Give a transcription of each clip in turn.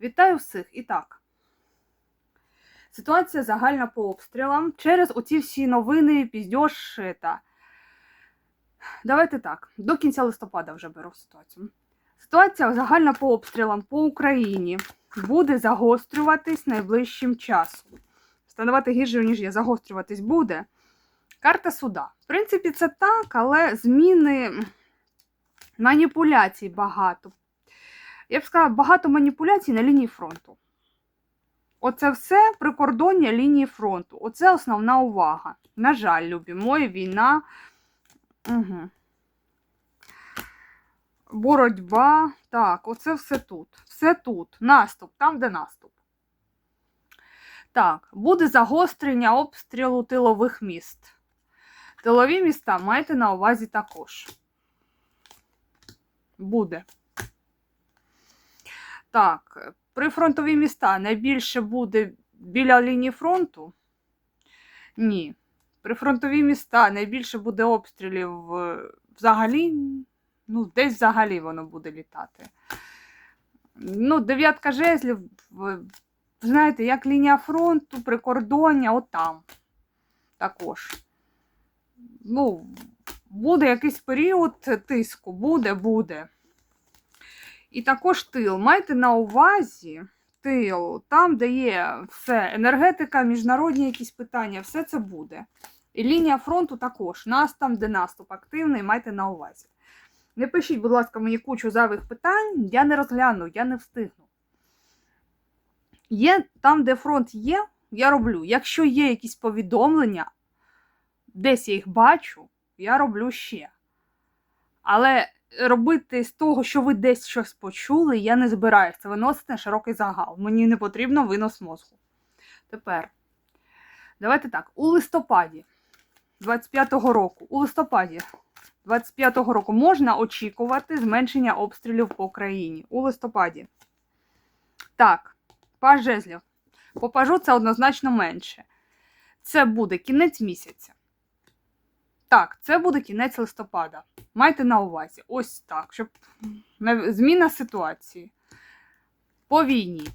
Вітаю всіх! І так. Ситуація загальна по обстрілам. Через оці всі новини, піздьош та. Давайте так. До кінця листопада вже беру ситуацію. Ситуація загальна по обстрілам по Україні буде загострюватись найближчим часом. Становити гірше, ніж я, загострюватись буде. Карта суда. В принципі, це так, але зміни маніпуляцій багато. Я б сказала, багато маніпуляцій на лінії фронту. Оце все прикордоння лінії фронту. Оце основна увага. На жаль, любі мої, війна. Угу. Боротьба. Так, оце все тут. Все тут. Наступ, там, де наступ. Так, буде загострення обстрілу тилових міст. Тилові міста майте на увазі також. Буде. Так, прифронтові міста найбільше буде біля лінії фронту? Ні. Прифронтові міста найбільше буде обстрілів е, взагалі. Ну, десь взагалі воно буде літати. Ну, дев'ятка жезлів, знаєте, як лінія фронту, прикордоння, отам. Також. Ну, буде якийсь період тиску, буде, буде. І також тил. Майте на увазі тил, там, де є все, енергетика, міжнародні якісь питання, все це буде. І лінія фронту також. Нас там, де наступ активний, майте на увазі. Не пишіть, будь ласка, мені кучу зайвих питань, я не розгляну, я не встигну. Є там, де фронт є, я роблю. Якщо є якісь повідомлення, десь я їх бачу, я роблю ще. Але робити з того, що ви десь щось почули, я не збираюся. Виносити на широкий загал. Мені не потрібно винос мозку. Тепер, давайте так, у листопаді 25-го року, у листопаді 25-го року можна очікувати зменшення обстрілів по країні. У листопаді. Так, паж жезлів. По пажу це однозначно менше. Це буде кінець місяця. Так, це буде кінець листопада. Майте на увазі. Ось так, щоб зміна ситуації. По війні.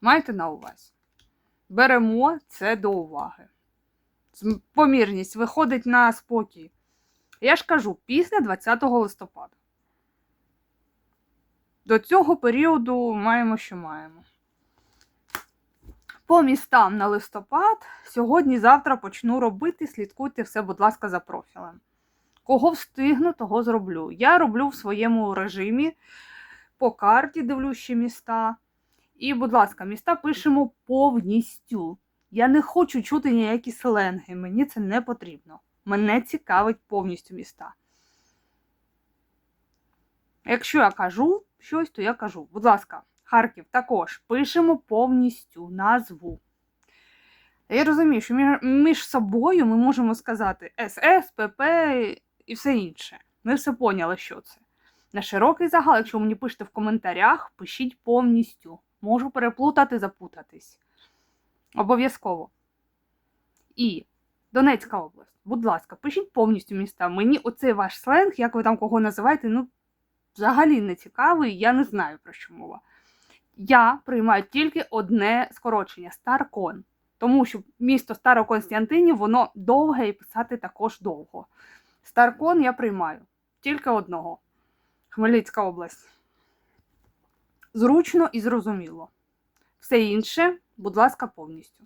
Майте на увазі. Беремо це до уваги. Помірність виходить на спокій. Я ж кажу, після 20 листопада. До цього періоду маємо, що маємо. По містам на листопад сьогодні-завтра почну робити. Слідкуйте все, будь ласка, за профілем. Кого встигну, того зроблю. Я роблю в своєму режимі. По карті дивлюсь міста. І, будь ласка, міста пишемо повністю. Я не хочу чути ніякі сленги. Мені це не потрібно. Мене цікавить повністю міста. Якщо я кажу щось, то я кажу. Будь ласка, Харків також пишемо повністю назву. Я розумію, що між, собою ми можемо сказати СС, ПП і все інше. Ми все поняли, що це. На широкий загал, якщо мені пишете в коментарях, пишіть повністю. Можу переплутати, запутатись. Обов'язково. І Донецька область. Будь ласка, пишіть повністю міста. Мені оцей ваш сленг, як ви там кого називаєте, ну, взагалі не цікавий, я не знаю про що мова. Я приймаю тільки одне скорочення Старкон. Тому що місто Староконстантинів, воно довге і писати також довго. Старкон я приймаю тільки одного. Хмельницька область. Зручно і зрозуміло. Все інше, будь ласка, повністю.